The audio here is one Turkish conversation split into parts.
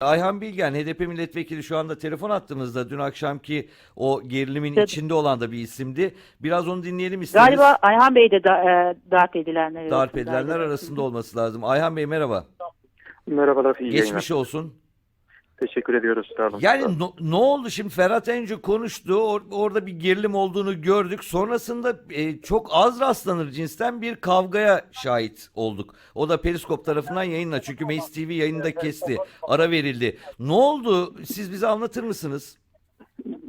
Ayhan Bilgen, HDP milletvekili şu anda telefon attığımızda dün akşamki o gerilimin Tabii. içinde olan da bir isimdi. Biraz onu dinleyelim isteriz. Galiba Ayhan Bey de da, e, darp edilenler Darp arasındaydı. edilenler arasında olması lazım. Ayhan Bey merhaba. Merhabalar, iyi yayınlar. Geçmiş olsun. Teşekkür ediyoruz. Sağ olun. Yani no- ne oldu şimdi Ferhat Ence konuştu. Or- orada bir gerilim olduğunu gördük. Sonrasında e, çok az rastlanır cinsten bir kavgaya şahit olduk. O da Periskop tarafından yayınla. Çünkü Meis TV yayında kesti. Ara verildi. Ne oldu? Siz bize anlatır mısınız?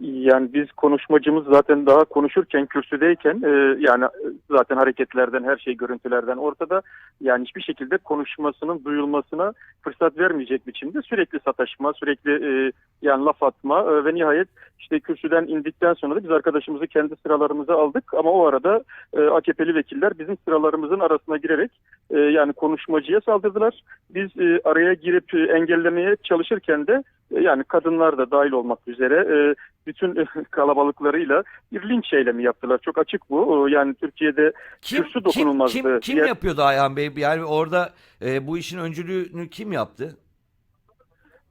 Yani biz konuşmacımız zaten daha konuşurken kürsüdeyken e, yani zaten hareketlerden her şey görüntülerden ortada yani hiçbir şekilde konuşmasının duyulmasına fırsat vermeyecek biçimde sürekli sataşma sürekli e, yani laf atma e, ve nihayet işte kürsüden indikten sonra da biz arkadaşımızı kendi sıralarımıza aldık ama o arada e, AKP'li vekiller bizim sıralarımızın arasına girerek e, yani konuşmacıya saldırdılar. Biz e, araya girip e, engellemeye çalışırken de e, yani kadınlar da dahil olmak üzere e, bütün kalabalıklarıyla bir linç eylemi yaptılar. Çok açık bu. Yani Türkiye'de Kim Kürsü kim dokunulmazdı. kim, kim Diğer- yapıyordu Ayhan Bey? Yani orada e, bu işin öncülüğünü kim yaptı?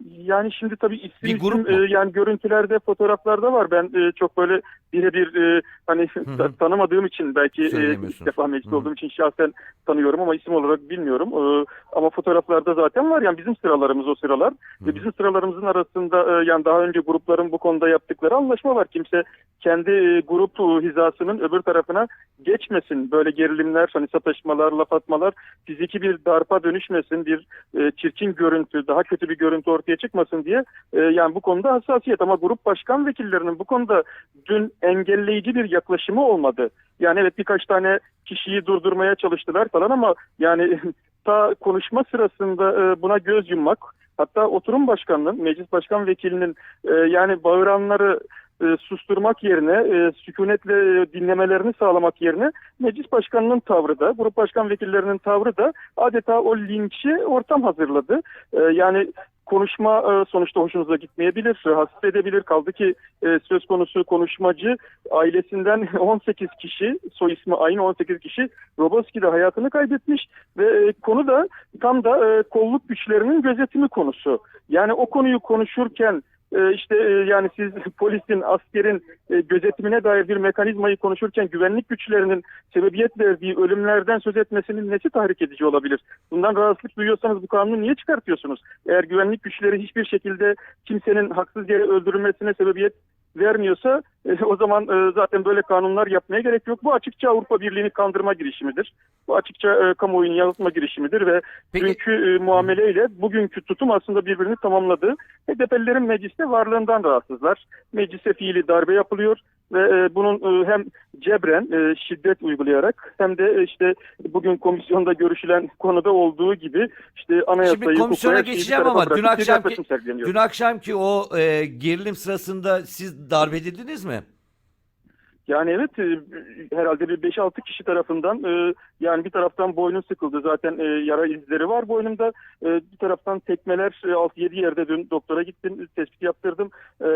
yani şimdi tabii isim, isim, e, yani görüntülerde, fotoğraflarda var. Ben e, çok böyle birebir e, hani hı. ta- tanımadığım için belki e, ilk defa meclis Hı hı. olduğum için şahsen tanıyorum ama isim olarak bilmiyorum. E, ama fotoğraflarda zaten var. Yani bizim sıralarımız o sıralar. Ve bizim sıralarımızın arasında e, yani daha önce grupların bu konuda yaptıkları anlaşma var. Kimse kendi e, grup e, hizasının öbür tarafına geçmesin. Böyle gerilimler, hani sataşmalar, laf atmalar fiziki bir darpa dönüşmesin, bir e, çirkin görüntü, daha kötü bir görüntü ortaya çıkmasın diye e, yani bu konuda hassasiyet ama grup başkan vekillerinin bu konuda dün engelleyici bir yaklaşımı olmadı. Yani evet birkaç tane kişiyi durdurmaya çalıştılar falan ama yani ta konuşma sırasında e, buna göz yummak hatta oturum başkanının, meclis başkan vekilinin e, yani bağıranları e, susturmak yerine, sükunetle dinlemelerini sağlamak yerine meclis başkanının tavrı da, grup başkan vekillerinin tavrı da adeta o linçi ortam hazırladı. Yani konuşma e, sonuçta hoşunuza gitmeyebilir, rahatsız edebilir. Kaldı ki e, söz konusu konuşmacı ailesinden 18 kişi, soy ismi aynı 18 kişi Roboski'de hayatını kaybetmiş ve e, konu da tam da kolluk güçlerinin gözetimi konusu. Yani o konuyu konuşurken işte e, yani siz polisin, askerin e, gözetimine dair bir mekanizmayı konuşurken güvenlik güçlerinin sebebiyet verdiği ölümlerden söz etmesinin nesi tahrik edici olabilir? Bundan rahatsızlık duyuyorsanız bu kanunu niye çıkartıyorsunuz? Eğer güvenlik güçleri hiçbir şekilde kimsenin haksız yere öldürülmesine sebebiyet vermiyorsa e, o zaman e, zaten böyle kanunlar yapmaya gerek yok. Bu açıkça Avrupa Birliği'ni kandırma girişimidir. Bu açıkça e, kamuoyunu yanıltma girişimidir ve Peki dünkü e, muameleyle bugünkü tutum aslında birbirini tamamladı. HDP'lilerin mecliste varlığından rahatsızlar. Meclise fiili darbe yapılıyor ve e, bunun e, hem cebren e, şiddet uygulayarak hem de işte bugün komisyonda görüşülen konuda olduğu gibi işte anayasayı, Şimdi komisyona geçeceğim ama dün akşamki- dün akşamki o e, gerilim sırasında siz darp edildiniz mi? Yani evet e, herhalde bir 5-6 kişi tarafından e, yani bir taraftan boynum sıkıldı zaten e, yara izleri var boynumda. Bir taraftan tekmeler e, 6-7 yerde dün doktora gittim tespit yaptırdım.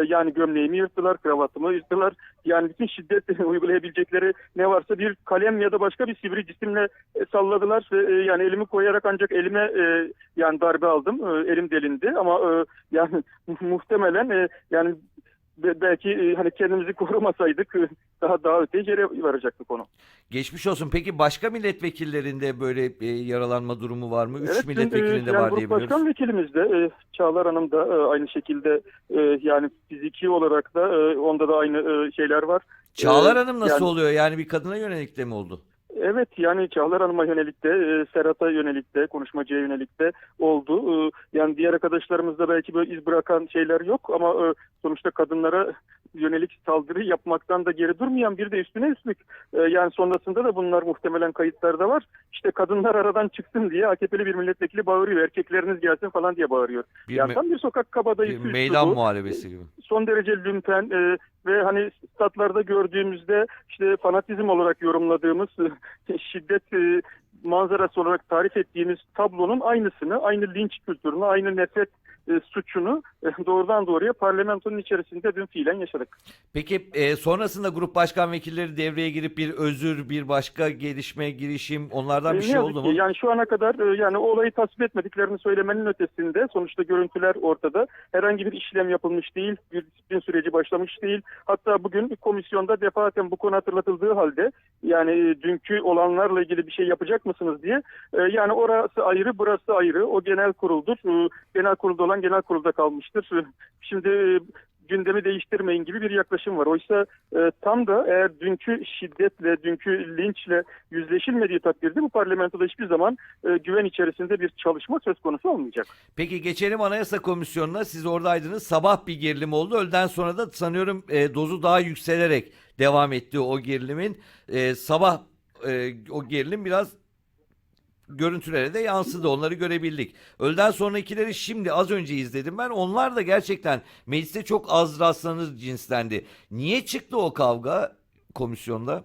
Yani gömleğimi yırttılar, kravatımı yırttılar. Yani bütün şiddet uygulayabilecekleri ne varsa bir kalem ya da başka bir sivri cisimle salladılar yani elimi koyarak ancak elime yani darbe aldım. Elim delindi ama yani muhtemelen yani belki e, hani kendimizi korumasaydık e, daha daha öteye yere varacaktı konu. Geçmiş olsun. Peki başka milletvekillerinde böyle e, yaralanma durumu var mı? Üç Evet, e, milletvekilinde yani var diye başkan biliyoruz. vekilimiz de e, Çağlar Hanım da e, aynı şekilde e, yani fiziki olarak da e, onda da aynı e, şeyler var. Çağlar Hanım nasıl yani- oluyor? Yani bir kadına yönelik de mi oldu? Evet yani Çağlar Hanım'a yönelik de e, Serhat'a yönelik de konuşmacıya yönelik de oldu. E, yani diğer arkadaşlarımızda belki böyle iz bırakan şeyler yok ama e, sonuçta kadınlara yönelik saldırı yapmaktan da geri durmayan bir de üstüne üstlük e, yani sonrasında da bunlar muhtemelen kayıtlarda var. İşte kadınlar aradan çıksın diye AKP'li bir milletvekili bağırıyor. Erkekleriniz gelsin falan diye bağırıyor. Bir, yani tam bir sokak bir kabadayısı meydan üslubu muharebesi gibi. son derece lümpen e, ve hani statlarda gördüğümüzde işte fanatizm olarak yorumladığımız e, şiddet e, manzarası olarak tarif ettiğimiz tablonun aynısını, aynı linç kültürünü, aynı nefret e, suçunu e, doğrudan doğruya parlamentonun içerisinde dün fiilen yaşadık. Peki e, sonrasında grup başkan vekilleri devreye girip bir özür, bir başka gelişme, girişim onlardan E, bir ne şey oldu ki mu? Yani şu ana kadar e, yani o olayı tasvip etmediklerini söylemenin ötesinde sonuçta görüntüler ortada. Herhangi bir işlem yapılmış değil, bir disiplin süreci başlamış değil. Hatta bugün bir komisyonda defaten bu konu hatırlatıldığı halde yani e, dünkü olanlarla ilgili bir şey yapacak mısınız diye e, yani orası ayrı, burası ayrı. O genel kuruldur. E, Genel kurulda olan genel kurulda kalmıştır. Şimdi e, gündemi değiştirmeyin gibi bir yaklaşım var. Oysa e, tam da eğer dünkü şiddetle, dünkü linçle yüzleşilmediği takdirde bu parlamentoda hiçbir zaman e, güven içerisinde bir çalışma söz konusu olmayacak. Peki geçelim Anayasa Komisyonu'na. Siz oradaydınız. Sabah bir gerilim oldu. Öğleden sonra da sanıyorum e, dozu daha yükselerek devam etti o gerilimin. E, sabah e, o gerilim biraz görüntülere de yansıdı. Onları görebildik. Öğleden sonrakileri şimdi az önce izledim ben. Onlar da gerçekten mecliste çok az rastlanır cinstendi. Niye çıktı o kavga komisyonda?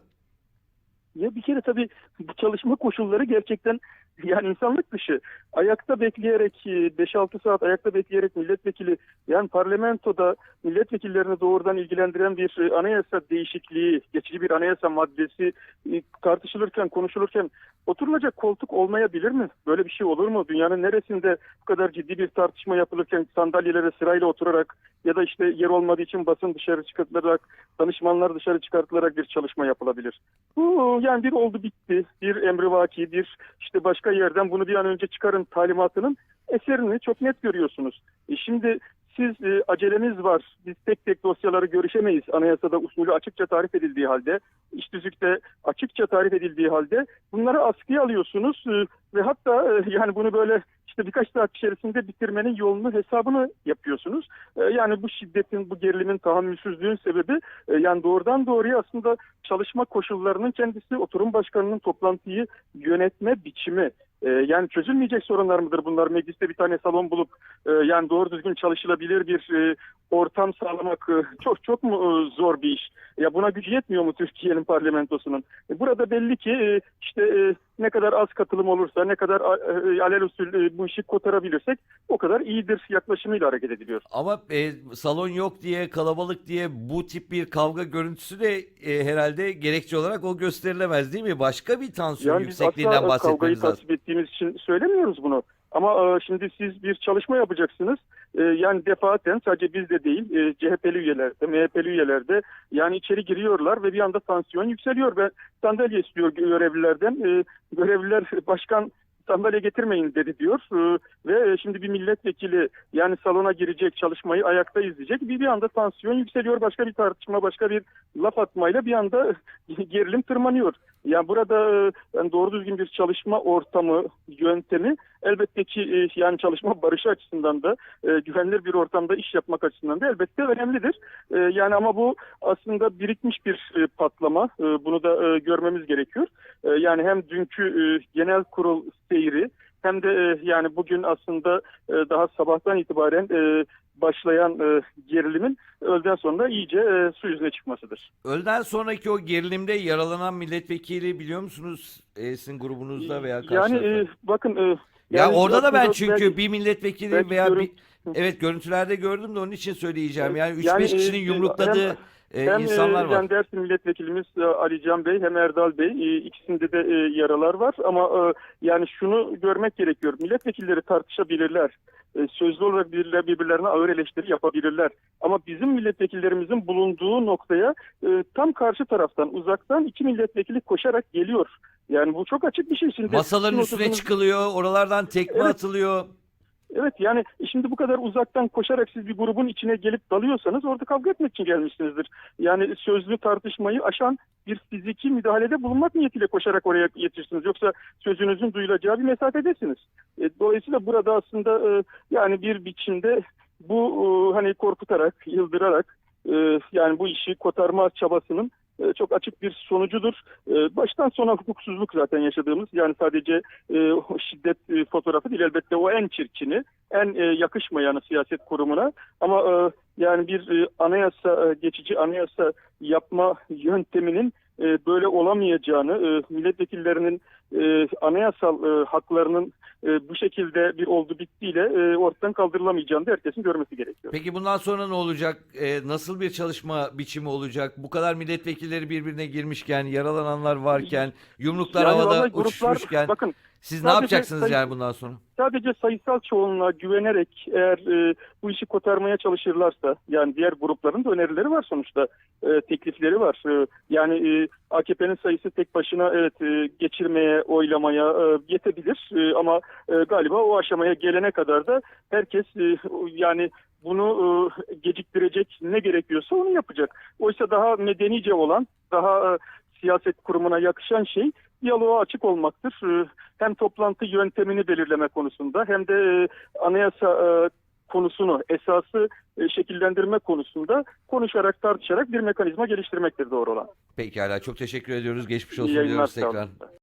Ya bir kere tabii bu çalışma koşulları gerçekten yani insanlık dışı. Ayakta bekleyerek e, 5-6 saat ayakta bekleyerek milletvekili yani parlamentoda milletvekillerini doğrudan ilgilendiren bir e, anayasa değişikliği, geçici bir anayasa maddesi e, tartışılırken, konuşulurken oturulacak koltuk olmayabilir mi? Böyle bir şey olur mu? Dünyanın neresinde bu kadar ciddi bir tartışma yapılırken sandalyelere sırayla oturarak ya da işte yer olmadığı için basın dışarı çıkartılarak, danışmanlar dışarı çıkartılarak bir çalışma yapılabilir? Bu yani bir oldu bitti, bir emrivaki, bir işte başka yerden bunu bir an önce çıkarın talimatının eserini çok net görüyorsunuz. E şimdi siz e, acelemiz var, biz tek tek dosyaları görüşemeyiz anayasada usulü açıkça tarif edildiği halde, iş tüzükte açıkça tarif edildiği halde bunları askıya alıyorsunuz e, ve hatta e, yani bunu böyle işte birkaç saat içerisinde bitirmenin yolunu hesabını yapıyorsunuz. E, yani bu şiddetin, bu gerilimin, tahammülsüzlüğün sebebi e, yani doğrudan doğruya aslında çalışma koşullarının kendisi, oturum başkanının toplantıyı yönetme biçimi. E, yani çözülmeyecek sorunlar mıdır bunlar? Mecliste bir tane salon bulup e, yani doğru düzgün çalışılabilir bir e, ortam sağlamak e, çok çok mu e, zor bir iş? Ya buna gücü yetmiyor mu Türkiye'nin parlamentosunun? E, burada belli ki işte ne kadar az katılım olursa, ne kadar alelüstü e, bu işi kotarabilirsek o kadar iyidir yaklaşımıyla hareket ediliyor. Ama e, salon yok diye, kalabalık diye bu tip bir kavga görüntüsü de e, herhalde gerekçe olarak o gösterilemez değil mi? Başka bir tansiyon Yani biz yüksekliğinden kavgayı bahsetmemiz lazım. tasvip ettiğimiz için söylemiyoruz bunu. Ama e, şimdi siz bir çalışma yapacaksınız. E, yani defaten sadece bizde değil e, CHP'li üyelerde, MHP'li üyelerde yani içeri giriyorlar ve bir anda tansiyon yükseliyor. Ben sandalye istiyor görevlilerden. E, görevliler başkan sandalye getirmeyin dedi diyor. E, ve şimdi bir milletvekili yani salona girecek çalışmayı ayakta izleyecek. Bir, bir anda tansiyon yükseliyor. Başka bir tartışma, başka bir laf atmayla bir anda gerilim tırmanıyor. Yani burada e, yani doğru düzgün bir çalışma ortamı, yöntemi elbette ki e, yani çalışma barışı açısından da e, güvenilir bir ortamda iş yapmak açısından da elbette önemlidir. E, yani ama bu aslında birikmiş bir e, patlama. E, bunu da e, görmemiz gerekiyor. E, yani hem dünkü e, genel kurul seyri hem de e, yani bugün aslında e, daha sabahtan itibaren e, başlayan e, gerilimin öğleden sonra iyice e, su yüzüne çıkmasıdır. Öğleden sonraki o gerilimde yaralanan milletvekili biliyor musunuz? E, sizin grubunuzda veya karşı Yani e, bakın e, ya yani orada da ben çünkü bir milletvekili belki veya görün- bir evet görüntülerde gördüm de onun için söyleyeceğim. Yani 3-5 yani, kişinin e, yumrukladığı e, hem insanlar e, var. yani Dersim milletvekilimiz e, Ali Can Bey hem Erdal Bey e, ikisinde de e, yaralar var ama e, yani şunu görmek gerekiyor. Milletvekilleri tartışabilirler. E, sözlü olarak birbirler, birbirlerine ağır eleştiri yapabilirler. Ama bizim milletvekillerimizin bulunduğu noktaya e, tam karşı taraftan uzaktan iki milletvekili koşarak geliyor. Yani bu çok açık bir şey. Şimdi Masaların üstüne oturduğunuz- çıkılıyor, oralardan tekme Evet. atılıyor. Evet yani şimdi bu kadar uzaktan koşarak siz bir grubun içine gelip dalıyorsanız orada kavga etmek için gelmişsinizdir. Yani sözlü tartışmayı aşan bir fiziki müdahalede bulunmak niyetiyle koşarak oraya yetişirsiniz. Yoksa sözünüzün duyulacağı bir mesafedesiniz. E, dolayısıyla burada aslında e, yani bir biçimde bu e, hani korkutarak, yıldırarak yani bu işi kotarma çabasının çok açık bir sonucudur. E, Baştan sona hukuksuzluk zaten yaşadığımız yani sadece e, şiddet e, fotoğrafı değil elbette o en çirkini, en e, yakışmayanı siyaset kurumuna ama e, yani bir e, anayasa, e, geçici anayasa yapma yönteminin e, böyle olamayacağını, e, milletvekillerinin e, anayasal e, haklarının e, bu şekilde bir oldu bittiyle e, ortadan kaldırılamayacağını da herkesin görmesi gerekiyor. Peki bundan sonra ne olacak? E, nasıl bir çalışma biçimi olacak? Bu kadar milletvekilleri birbirine girmişken, yaralananlar varken, yumruklar Yani havada gruplar- uçuşmuşken bakın siz ne sadece yapacaksınız sayı- yani bundan sonra? sadece sayısal çoğunluğa güvenerek eğer e, bu işi kotarmaya çalışırlarsa yani diğer grupların da önerileri var sonuçta e, teklifleri var. E, yani e, AKP'nin sayısı tek başına evet e, geçirmeye, oylamaya e, yetebilir E, ama e, galiba o aşamaya gelene kadar da herkes e, yani bunu e, geciktirecek ne gerekiyorsa onu yapacak. Oysa daha medenice olan, daha e, siyaset kurumuna yakışan şey diyaloğa açık olmaktır. E, hem toplantı yöntemini belirleme konusunda hem de e, anayasa e, konusunu, esası e, şekillendirme konusunda konuşarak, tartışarak bir mekanizma geliştirmektir doğru olan. Pekala çok teşekkür ediyoruz. Geçmiş İyi olsun yayınlar, diyoruz tekrar.